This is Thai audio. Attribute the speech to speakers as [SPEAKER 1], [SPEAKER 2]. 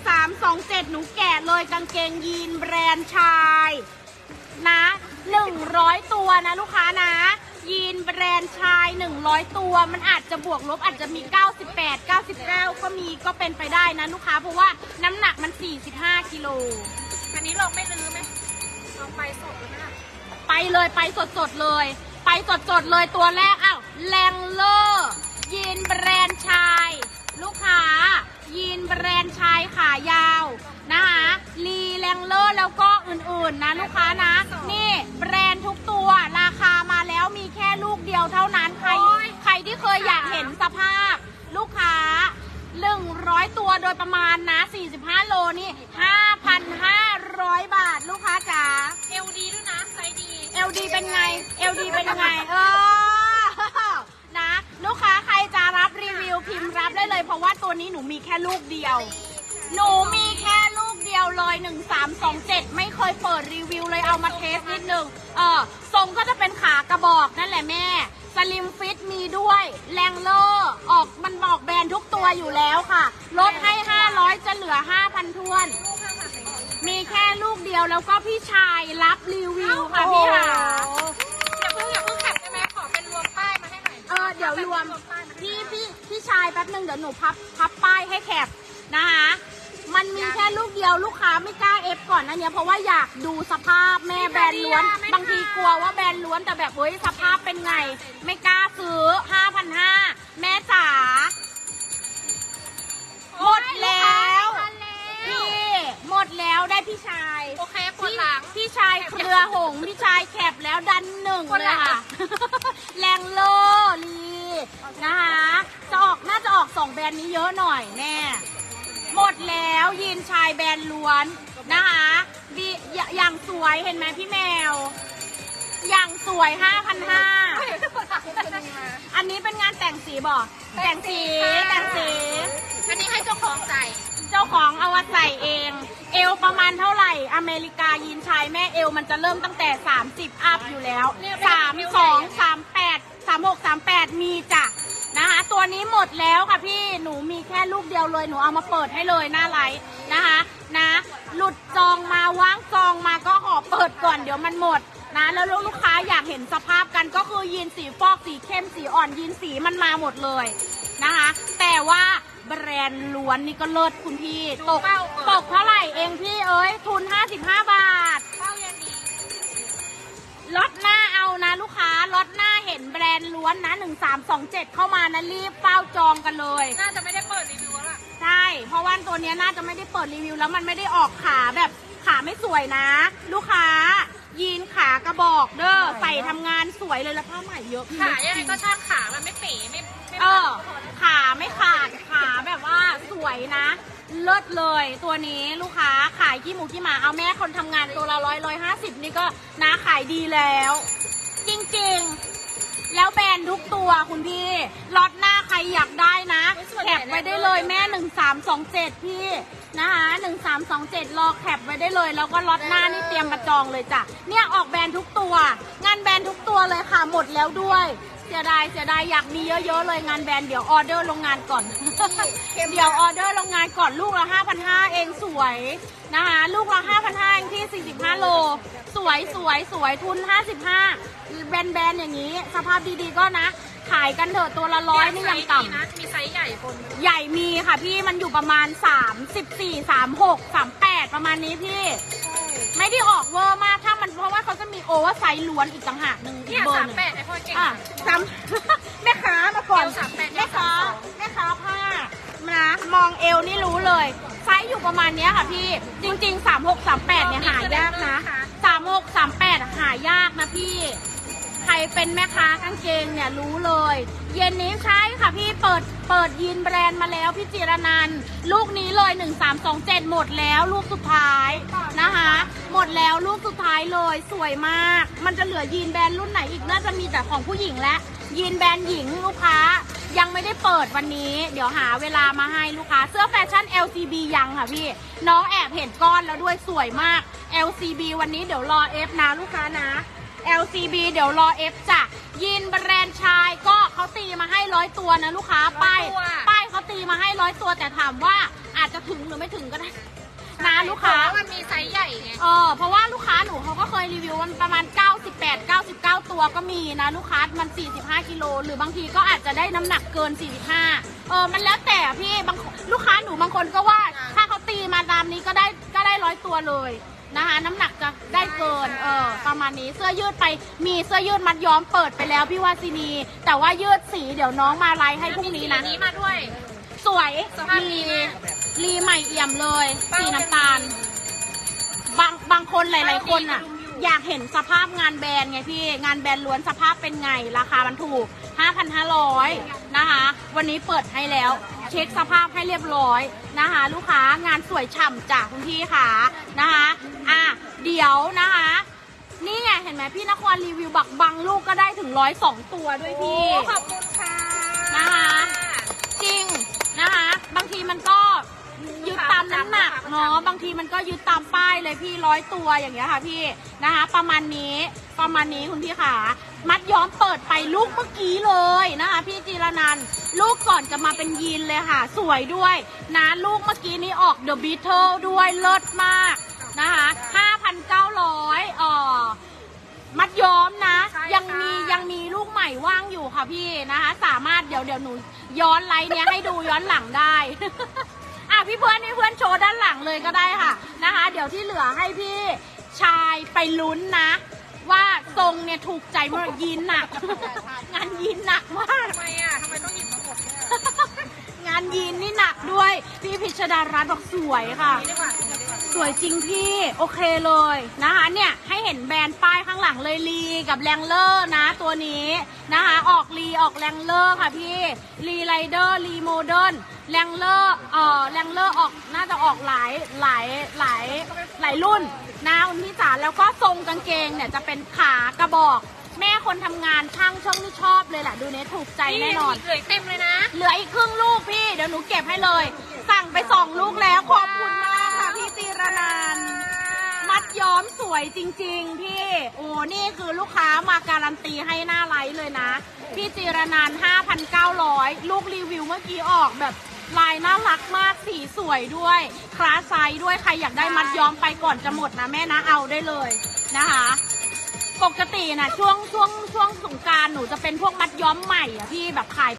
[SPEAKER 1] 1327 หนูแกะเลยกางเกงยีนแบรนด์ชาย นะ100 ตัวนะลูกค้านะ ยีนแบรนด์ชาย 100 ตัว มันอาจจะบวกลบอาจจะมี 98 99 ก็มีก็เป็นไปได้นะลูกค้า เพราะว่าน้ำหนักมัน 45 กิโล
[SPEAKER 2] อันนี้ลองไม่ลื้อไหมลองไปสดเลยไหมล่ะ
[SPEAKER 1] ไปเลยไปสดสดๆเลย ไปสดสดๆเลยตัวแรกอ้าวแรงเลอร์ อื่นๆนะลูกค้านะ นี่แบรนด์ทุกตัวราคามาแล้วมีแค่ลูกเดียวเท่านั้นใคร ใครที่เคยอยากเห็นสภาพ ลูกค้า 100 ตัวโดยประมาณนะ 45 โลนี่ 5,500 บาทลูกค้าจ๋า
[SPEAKER 2] เอลดีด้วยนะไซส์ดี
[SPEAKER 1] LD เป็นไง LD เป็นยังไงเออนะลูกค้าใครจะรับรีวิวพิมพ์รับได้เลยเพราะว่าตัวนี้หนูมีแค่ลูกเดียว หนูมีแค่ ลูกเดียวเลย1327 ไม่เคยเปิดรีวิวเลยเอามาเทสนิดนึงเออทรงก็จะเป็นขากระบอกนั่นแหละแม่สลิมฟิตมีด้วยแรงเลอร์ออกมันบอกแบรนด์ทุกตัวอยู่แล้วค่ะ ลดให้ 500 จะเหลือ 5,000ทวน
[SPEAKER 2] ลูกข้างหลังไหน
[SPEAKER 1] มีแค่ลูกเดียวแล้วก็พี่ชายรับรีวิวค่ะพี่ค่ะ
[SPEAKER 2] อย่าเพิ่งอย่าเพิ่งแคปได้ไหมขอเป็นรวมป้ายมาให้หน่อย
[SPEAKER 1] เออเดี๋ยวรวม
[SPEAKER 2] ป้ายมาให้หน่
[SPEAKER 1] พี่
[SPEAKER 2] อย
[SPEAKER 1] พี่พี่ชายแป๊บหนึ่งเดี๋ยวหนูพับพับป้ายให้แคปนะคะ มันมีแค่ลูกเดียวลูกค้าไม่กล้าเอฟก่อนนะเนี่ยเพราะว่าอยากดูสภาพแม่แบรนด์ล้วน บางทีกลัวว่าแบรนด์ล้วนแต่แบบเฮ้ยสภาพเป็นไง ไม่กล้าซื้อ5,500แม่จ๋าหมดแล้ว
[SPEAKER 2] ทันแล้ว
[SPEAKER 1] พี่หมดแล้วได้พี่ชาย
[SPEAKER 2] โอเคปวดหลัง
[SPEAKER 1] พี่ชายเครือหงส์พี่ชายแคบแล้วดันหนึ่ง
[SPEAKER 2] คน
[SPEAKER 1] เลย
[SPEAKER 2] ละ
[SPEAKER 1] ค่ะแรงโลลีนะคะจะออกน่าจะออกสองแบรนด์นี้เยอะหน่อยแน่ หมดแล้วยีนชายแบรนด์ล้วนนะคะบีอยอย่างสวยเห็นไหมพี่แมว อย่างสวย 5,500 อันนี้เป็นงานแต่งสีบ่แต่งสีแต่งสี
[SPEAKER 2] อันนี้ให้เจ้าของใส่
[SPEAKER 1] เจ้าของเอามาใส่เอง เอวประมาณเท่าไหร่ อเมริกายีนชายแม่เอวมันจะเริ่มตั้งแต่ 30 อัพอยู่แล้ว 3 2 3 8 3 6 3 8 มีจ้ะนะคะ ตัวนี้หมดแล้วค่ะพี่หนูมีแค่ลูกเดียวเลยหนูเอามาเปิดให้เลยหน้าไลฟ์นะคะนะ หลุดจองมาว่างจองมาก็ขอเปิดก่อนเดี๋ยวมันหมดนะแล้วลูกค้าอยากเห็นสภาพกันก็คือยีนสีฟอกสีเข้มสีอ่อนยีนสีมันมาหมดเลยนะคะ แต่ว่าแบรนด์ล้วนนี่ก็เลิศคุณพี่ ตกตกเท่าไหร่เองพี่เอ้ยทุน 55 บาท น้าเห็นแบรนด์ล้วนนะ1327 เข้ามานะรีบเฝ้าจองกันเลย
[SPEAKER 2] น่าจะไม่ได้เปิดรีวิวแล้วล่ะ
[SPEAKER 1] ใช่ เพราะว่าตัวเนี้ยน่าจะไม่ได้เปิดรีวิว แล้วมันไม่ได้ออกขาแบบขาไม่สวยนะ ลูกค้า ยีนขากระบอกเด้อใส่ทำงานสวยเลยแล้วผ้าใหม่เยอะ
[SPEAKER 2] ขายังไงก็ช่างขามันไม่เป๋ไม่ไม่
[SPEAKER 1] เออขาไม่ขาดขาแบบว่าสวยนะ เลิศเลยตัวนี้ลูกค้าขายขี้หมูขี้หมาเอาแม่คนทำงานตัวละร้อยร้อยห้าสิบนี่ก็นะขายดีแล้ว จริงๆ แล้วแบรนด์ทุกตัวคุณพี่ล็อตหน้าใครอยากได้นะแคปไว้ได้เลยแม่หนึ่งสามสองเจ็ดพี่นะคะหนึ่งสามสองเจ็ดรอแคปไว้ได้เลย แล้วก็ล็อตหน้านี่เตรียมมาจองเลยจ้ะเนี่ยออกแบรนด์ทุกตัว งานแบรนด์ทุกตัวเลยค่ะหมดแล้วด้วยเสียดายเสียดายอยากมีเยอะๆเลยงานแบรนด์เดี๋ยวออเดอร์ลงงานก่อน เดี๋ยวออเดอร์ลงงานก่อนลูกละ5,500เองสวยนะคะลูกละ5,500เองที่ 45 โล สวยสวยสวยทุน 55 แบนแบนๆอย่างนี้ สภาพดีๆก็นะ ขายกันเถอะตัวละร้อยนี่ยังต่ำ
[SPEAKER 2] นะมีไซส์ใหญ่บน
[SPEAKER 1] ใหญ่มีค่ะพี่มันอยู่ประมาณ 34 36 38 ประมาณนี้พี่ ไม่ได้ออกเวอร์มากถ้ามัน เพราะว่าเขาจะมีโอเวอร์ไซส์ล้วนอีกต่างหากหนึ่งอี
[SPEAKER 2] เนี่
[SPEAKER 1] ก
[SPEAKER 2] ย
[SPEAKER 1] เบอร์
[SPEAKER 2] สา
[SPEAKER 1] ห
[SPEAKER 2] ม
[SPEAKER 1] นึ่ง
[SPEAKER 2] แปดไอพ่อเก่ง
[SPEAKER 1] อะจำแม่ค้ามาก่อน
[SPEAKER 2] เอวสามแปด
[SPEAKER 1] แม่ค้าแม่ค้าผ้านะมองเอวนี่รู้เลยไซส์อยู่ประมาณเนี้ยค่ะพี่จริง ๆ 3 6 3 8เนี่ยหายากนะ 3 6 3 8 หายากนะพี่ ใครเป็นแม่ค้ากางเกงเนี่ยรู้เลย เย็นนี้ใช่ค่ะพี่เปิดเปิดยีนแบรนด์มาแล้วพี่จิรนันท์ลูกนี้เลย 1327 หมดแล้วลูกสุดท้ายนะคะ หมดแล้วลูกสุด ท้ายเลย สวยมาก มันจะเหลือยีนแบรนด์รุ่นไหนอีกน่าจะมีแต่ของผู้หญิงและ ยีนแบรนด์หญิงลูกค้า ยังไม่ได้เปิดวันนี้ เดี๋ยวหาเวลามาให้ลูกค้า เสื้อแฟชั่น LCB ยังค่ะพี่ น้องแอบเห็นก้อนแล้วด้วยสวยมาก LCB วันนี้เดี๋ยวรอ F นะลูกค้านะ LCB เดี๋ยวรอ F จ้ะยีนแบรนด์ชายก็เขาตีมาให้ร้อยตัวนะลูกค้าป้าย
[SPEAKER 2] ร้อยตัว
[SPEAKER 1] ป้ายเขาตีมาให้ร้อยตัวแต่ถามว่าออาจจะถึงหรือไม่ถึงก็ได้ นะลูกค้า
[SPEAKER 2] เพระมันมีไซส์ใหญ่ไง
[SPEAKER 1] เออเพราะว่าลูกค้าหนูเขาก็เคยรีวิวมันประมาณ 98 99 ตัวก็มีนะลูกค้ามัน 45 กิโลหรือบางทีก็อาจจะได้น้ำหนักเกิน 45 เออมันแล้วแต่พี่บางลูกค้าหนูบางคนก็ว่าถ้าเขาตีมาตามนี้ก็ได้ก็ได้ร้อยตัวเลยนะคะน้ำหนักจะได้เกินเออประมาณนี้เสื้อยืดไปมีเสื้อยืดมัดย้อมเปิดไปแล้วพี่วาซินี แต่ว่ายืดสีเดี๋ยวน้องมาไลฟ์ให้พรุ่งนี้นะ
[SPEAKER 2] มีสีนี้มาด้วย
[SPEAKER 1] สวย
[SPEAKER 2] สภาพดี
[SPEAKER 1] มี
[SPEAKER 2] มาก
[SPEAKER 1] รีใหม่เอี่ยมเลย
[SPEAKER 2] เป้า
[SPEAKER 1] สีน้ำตาล บางบางคนหลาย ๆ คนอะ
[SPEAKER 2] เป้าดี
[SPEAKER 1] อยากเห็นสภาพงานแบรนด์ไงพี่ งานแบรนด์ล้วนสภาพเป็นไง ราคามันถูก 5,500 นะคะ วันนี้เปิดให้แล้ว เช็คสภาพให้เรียบร้อยนะคะ ลูกค้างานสวยฉ่ำจากคุณพี่ค่ะนะคะ อะ เดี๋ยวนะคะนี่ไงเห็นไหมพี่นครรีวิวบักบางลูกก็ได้ถึงร้อยสองตัวด้วยพี่
[SPEAKER 2] โอ้ขอบคุณค่ะ
[SPEAKER 1] นะคะจริงนะคะ บางทีมันก็ ยึดตามน้ำหนักเนาะบางทีมันก็ยึดตามป้ายเลยพี่ร้อยตัวอย่างเงี้ยค่ะพี่นะคะ ประมาณนี้ประมาณนี้คุณพี่ขามัดย้อมเปิดไปลูกเมื่อกี้เลยนะคะ พี่จีรนันท์ลูกก่อนจะมาเป็นยีนเลยค่ะ สวยด้วยนะลูกเมื่อกี้นี้ออกเดอะบีเทิลด้วยเลิศมากนะคะ5,900อ๋อมัดย้อมนะ
[SPEAKER 2] ใช่
[SPEAKER 1] ยังมี
[SPEAKER 2] ค่ะ
[SPEAKER 1] ยังมีลูกใหม่ว่างอยู่ค่ะพี่นะคะ สามารถเดี๋ยวเดี๋ยวหนูย้อนไลน์เนี้ยให้ดูย้อนหลังได้านหลังเลยก็ได้ค่ะนะคะ เดี๋ยวที่เหลือให้พี่ชายไปลุ้นนะ ว่าทรงเนี่ยถูกใจมากยีนหนัก งานยีนหนักมาก
[SPEAKER 2] ทำไมอะทำไมต้องหยิบมาหมดเนี่ย
[SPEAKER 1] งานยีนนี่หนักด้วย พี่พิชดารัตน์บอกสวยค่ะ
[SPEAKER 2] ดีกว่าดีกว่า
[SPEAKER 1] สวยจริงพี่ โอเคเลยนะคะเนี่ยให้เห็นแบรนด์ป้ายข้างหลังเลยลีกับแรงเลอร์นะ ตัวนี้นะคะ ออกลีออกแรงเลอร์ค่ะพี่ลีไรเดอร์ลีโมเดิร์น แรงเลอร์เอ่อแรงเลอร์ออกน่าจะออกหลายหลายหลายหลายรุ่นนะคุณพี่จ๋าแล้วก็ทรงกางเกงเนี่ยจะเป็นขากระบอก แม่คนทำงานช่างช่องที่ชอบเลยแหละดูเนี้ยถูกใจแน่นอน
[SPEAKER 2] เหลืออกเต็มเลยนะ
[SPEAKER 1] เหลืออีกครึ่งลูกพี่ เดี๋ยวหนูเก็บให้เลย สั่งไปสองลูกแล้วขอบคุณมากค่ะพี่จีรนันท์มัดย้อมสวยจริง ๆ พี่ โอ้นี่คือลูกค้ามาการันตีให้หน้าไลฟ์เลยนะ พี่จีรนันท์5,900 ลูกรีวิวเมื่อกี้ออกแบบ ลายน่ารักมากสีสวยด้วยคลาสไซส์ด้วยใครอยากได้มัดย้อมไปก่อนจะหมดนะแม่นะเอาได้เลยนะคะ ปกตินะช่วงช่วงช่วงสงกรารหนูจะเป็นพวกมัดย้อมใหม่อะพี่แบบขาย